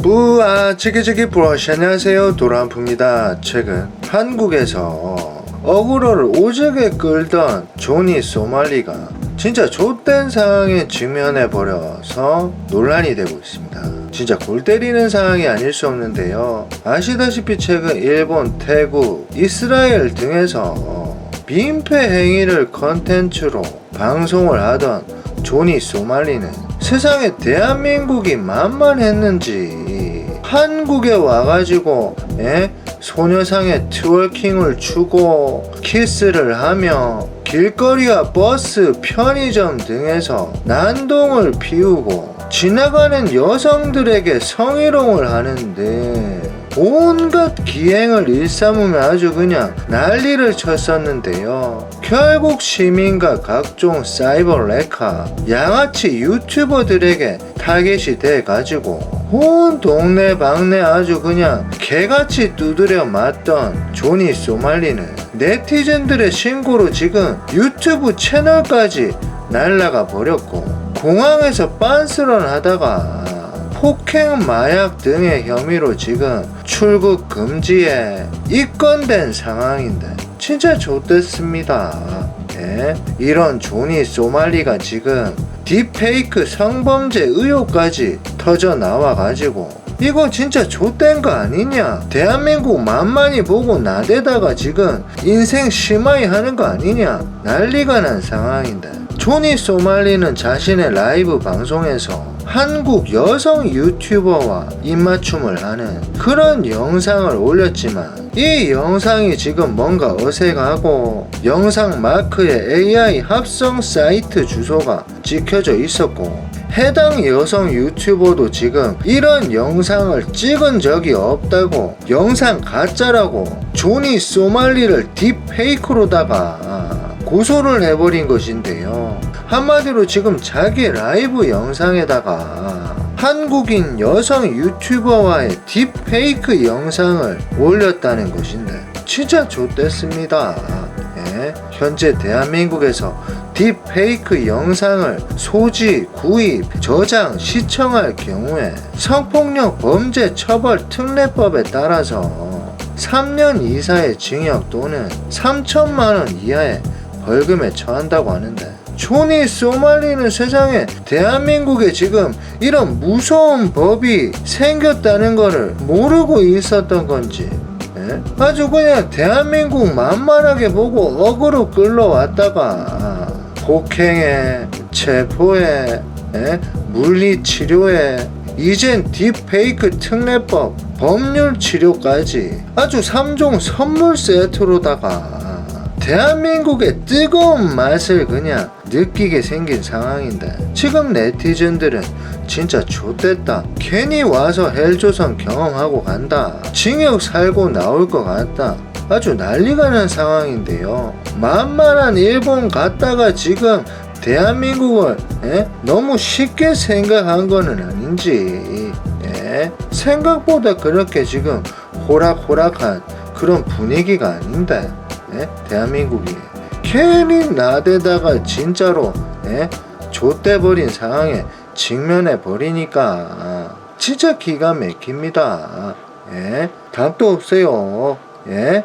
부아 치키치키 브러쉬. 안녕하세요. 도란프입니다. 최근 한국에서 어그로를 오지게 끌던 조니 소말리가 진짜 좆된 상황에 직면해 버려서 논란이 되고 있습니다. 진짜 골 때리는 상황이 아닐 수 없는데요. 아시다시피 최근 일본, 태국, 이스라엘 등에서 민폐 행위를 컨텐츠로 방송을 하던 조니 소말리는 세상에 대한민국이 만만했는지 한국에 와가지고 예? 소녀상에 트월킹을 추고 키스를 하며 길거리와 버스, 편의점 등에서 난동을 피우고 지나가는 여성들에게 성희롱을 하는데 온갖 기행을 일삼으며 아주 그냥 난리를 쳤었는데요. 결국 시민과 각종 사이버 레카, 양아치 유튜버들에게 타겟이 돼가지고 온 동네 방네 아주 그냥 개같이 두드려 맞던 조니 소말리는 네티즌들의 신고로 지금 유튜브 채널까지 날라가 버렸고 공항에서 빤스런 하다가 폭행 마약 등의 혐의로 지금 출국 금지에 입건된 상황인데 진짜 좋댔습니다. 예? 이런 조니 소말리가 지금 딥페이크 성범죄 의혹까지 터져 나와가지고. 이거 진짜 좆된 거 아니냐? 대한민국 만만히 보고 나대다가 지금 인생 심하이 하는 거 아니냐? 난리가 난 상황인데 조니 소말리는 자신의 라이브 방송에서 한국 여성 유튜버와 입맞춤을 하는 그런 영상을 올렸지만 이 영상이 지금 뭔가 어색하고 영상 마크에 AI 합성 사이트 주소가 찍혀져 있었고 해당 여성 유튜버도 지금 이런 영상을 찍은 적이 없다고 영상 가짜라고 조니 소말리를 딥페이크로다가 고소를 해버린 것인데요. 한마디로 지금 자기 라이브 영상에다가 한국인 여성 유튜버와의 딥페이크 영상을 올렸다는 것인데 진짜 좋댔습니다. 예, 현재 대한민국에서 딥페이크 영상을 소지, 구입, 저장, 시청할 경우에 성폭력 범죄 처벌 특례법에 따라서 3년 이사의 징역 또는 3천만 원 이하의 벌금에 처한다고 하는데 조니 소말리는 세상에 대한민국에 지금 이런 무서운 법이 생겼다는 거를 모르고 있었던 건지 예? 아주 그냥 대한민국 만만하게 보고 어그로 끌러왔다가 폭행에 체포에 예? 물리치료에 이젠 딥페이크 특례법 법률 치료까지 아주 3종 선물 세트로다가 대한민국의 뜨거운 맛을 그냥 느끼게 생긴 상황인데 지금 네티즌들은 진짜 좆됐다. 괜히 와서 헬조선 경험하고 간다. 징역 살고 나올 것 같다. 아주 난리가 난 상황인데요. 만만한 일본 갔다가 지금 대한민국을 예? 너무 쉽게 생각한 거는 아닌지 예? 생각보다 그렇게 지금 호락호락한 그런 분위기가 아닌데 예? 대한민국이 괜히 나대다가 진짜로 예? 좆대버린 상황에 직면해 버리니까 진짜 기가 막힙니다. 예? 답도 없어요. 예?